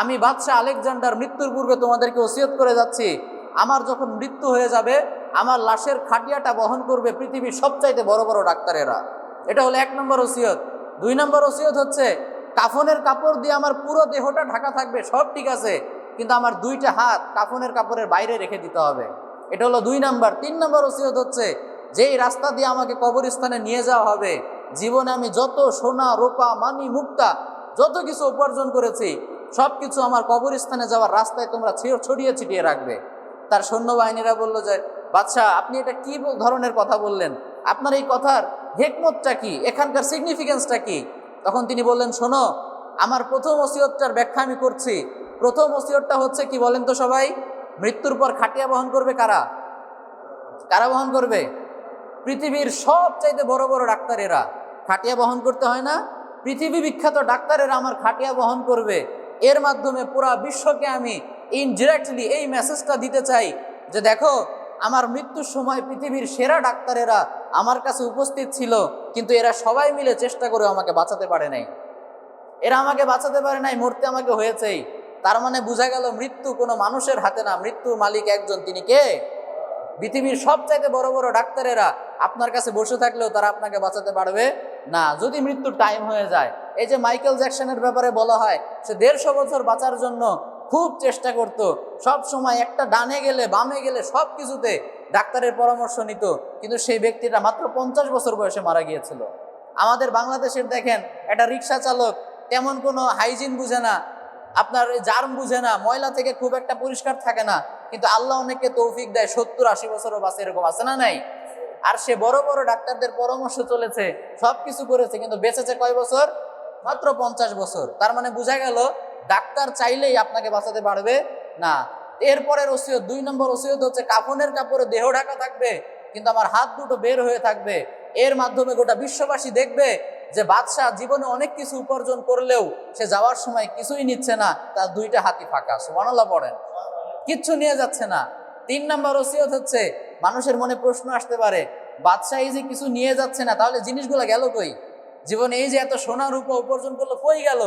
আমি বাদশাহ আলেকজান্ডার মৃত্যুর পূর্বে তোমাদেরকে ওসিয়ত করে যাচ্ছি। আমার যখন মৃত্যু হয়ে যাবে, আমার লাশের খাটিয়াটা বহন করবে পৃথিবীর সবচাইতে বড় বড় ডাক্তারেরা। এটা হলো এক নম্বর ওসিয়ত। দুই নম্বর ওসিয়ত হচ্ছে, কাফনের কাপড় দিয়ে আমার পুরো দেহটা ঢাকা থাকবে, সব ঠিক আছে, কিন্তু আমার দুইটা হাত কাফনের কাপড়ের বাইরে রেখে দিতে হবে। এটা হলো দুই নাম্বার। তিন নম্বর ওসিয়ত হচ্ছে, যেই রাস্তা দিয়ে আমাকে কবরস্থানে নিয়ে যাওয়া হবে, জীবনে আমি যত সোনা, রোপা, মানি, মুক্তা, যত কিছু উপার্জন করেছি সব কিছু আমার কবরস্থানে যাওয়ার রাস্তায় তোমরা ছড়িয়ে ছিটিয়ে রাখবে। তার সৈন্যবাহিনীরা বলল যে, বাদশাহ, আপনি এটা কি ধরনের কথা বললেন? আপনার এই কথার হেকমতটা কি? এখানকার সিগনিফিকেন্সটা কি? তখন তিনি বললেন, শোনো, আমার প্রথম ওসিয়তটার ব্যাখ্যা আমি করছি। প্রথম ওসিয়তটা হচ্ছে কি বলেন তো সবাই? মৃত্যুর পর খাটিয়া বহন করবে কারা? কারা বহন করবে? পৃথিবীর সবচাইতে বড় বড় ডাক্তারেরা। খাটিয়া বহন করতে হয় না? পৃথিবী বিখ্যাত ডাক্তারেরা আমার খাটিয়া বহন করবে। এর মাধ্যমে পুরা বিশ্বকে আমি ইনডিরেক্টলি এই মেসেজটা দিতে চাই যে দেখো, আমার মৃত্যুর সময় পৃথিবীর সেরা ডাক্তারেরা আমার কাছে উপস্থিত ছিল, কিন্তু এরা সবাই মিলে চেষ্টা করে আমাকে বাঁচাতে পারে নাই। এরা আমাকে বাঁচাতে পারে নাই, মরতে আমাকে হয়েছেই। তার মানে বোঝা গেল মৃত্যু কোনো মানুষের হাতে না, মৃত্যুর মালিক একজন। তিনি কে? পৃথিবীর সবচাইতে বড় বড় ডাক্তারেরা আপনার কাছে বসে থাকলেও তারা আপনাকে বাঁচাতে পারবে না। যদি মৃত্যুর টাইম হয়ে যায় এই যে মাইকেল জ্যাকসনের ব্যাপারে বলা হয়, সে দেড়শো বছর বাঁচার জন্য খুব চেষ্টা করত। সব সময় একটা ডানে গেলে, বামে গেলে সব কিছুতে ডাক্তারের পরামর্শ নিত। কিন্তু সেই ব্যক্তিটা মাত্র পঞ্চাশ বছর বয়সে মারা গিয়েছিল। আমাদের বাংলাদেশের দেখেন, একটা রিক্সা চালক তেমন কোনো হাইজিন বুঝে না, আপনার জার্ম বুঝে না, ময়লা থেকে খুব একটা পরিষ্কার থাকে না। কিন্তু আল্লাহ অনেককে তৌফিক দেয়, সত্তর আশি বছরও বাসে এরকম আছে না নাই? আর সে বড় বড় ডাক্তারদের পরামর্শ চলেছে সব কিছু করেছে, কিন্তু বেঁচেছে কয় বছর? মাত্র পঞ্চাশ বছর। তার মানে বোঝা গেল, ডাক্তার চাইলেই আপনাকে বাঁচাতে পারবে না। এরপরের ওসিয়ত দুই নম্বর ওসিয়ত হচ্ছে কাফনের কাপড়ে দেহ ঢাকা থাকবে, কিন্তু আমার হাত দুটো বের হয়ে থাকবে। এর মাধ্যমে গোটা বিশ্ববাসী দেখবে যে বাদশাহ জীবনে অনেক কিছু উপার্জন করলেও সে যাওয়ার সময় কিছুই নিচ্ছে না, তার দুইটা হাতি ফাঁকা। সুমানাল্লাহ পড়েন। কিচ্ছু নিয়ে যাচ্ছে না। তিন নম্বর ওসিয়ত হচ্ছে, মানুষের মনে প্রশ্ন আসতে পারে, বাদশাহ যে কিছু নিয়ে যাচ্ছে না, তাহলে জিনিসগুলো গেল কই? জীবনে এই যে এত সোনা রূপা উপার্জন করল, কই গেল?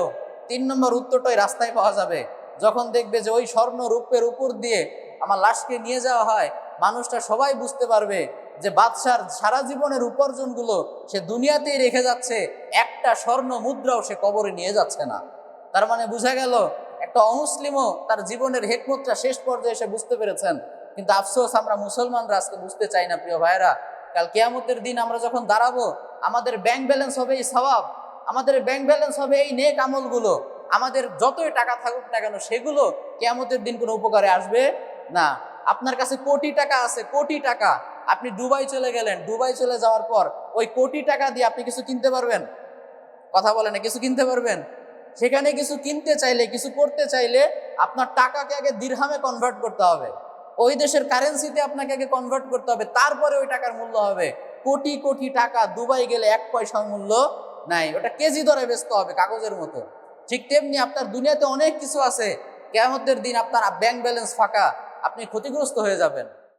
তিন নম্বর উত্তরটাই রাস্তায় পাওয়া যাবে। যখন দেখবে যে ওই স্বর্ণ রূপের উপর দিয়ে আমার লাশকে নিয়ে যাওয়া হয়, মানুষটা সবাই বুঝতে পারবে যে বাদশার সারা জীবনের উপার্জনগুলো সে দুনিয়াতেই রেখে যাচ্ছে, একটা স্বর্ণ মুদ্রাও সে কবরে নিয়ে যাচ্ছে না। তার মানে বোঝা গেল, একটা অমুসলিমও তার জীবনের হেকমতটা শেষ পর্যায়ে এসে বুঝতে পেরেছেন। কিন্তু আফসোস, আমরা মুসলমানরা আজকে বুঝতে চাই না, প্রিয় ভাইরা কাল কেয়ামতের দিন আমরা যখন দাঁড়াবো, আমাদের ব্যাংক ব্যালেন্স হবে এই সবাব আমাদের ব্যাংক ব্যালেন্স হবে এই নেক আমলগুলো, আমাদের যতই টাকা থাকুক না কেন সেগুলো কেয়ামতের দিন কোনো উপকারে আসবে না। আপনার কাছে কোটি টাকা আছে, কোটি টাকা। আপনি দুবাই চলে গেলেন, দুবাই চলে যাওয়ার পর ওই কোটি টাকা দিয়ে আপনি কিছু কিনতে পারবেন? কথা বলেন কিছু কিনতে পারবেন? সেখানে কিছু কিনতে চাইলে, কিছু করতে চাইলে আপনার টাকাকে আগে দিরহামে কনভার্ট করতে হবে। ওই দেশের কারেন্সিতে আপনাকে আগে কনভার্ট করতে হবে, তারপরে ওই টাকার মূল্য হবে। কোটি কোটি টাকা দুবাই গেলে এক পয়সার মূল্য নাই। ওটা কেজি ধরে বেচতে হবে কাগজের মতো। ঠিক তেমনি আপনার দুনিয়াতে অনেক কিছু আছে। কেমতের দিন আপনার ব্যাংক ব্যালেন্স ফাঁকা। আপনি ক্ষতিগ্রস্ত হয়ে যাবেন।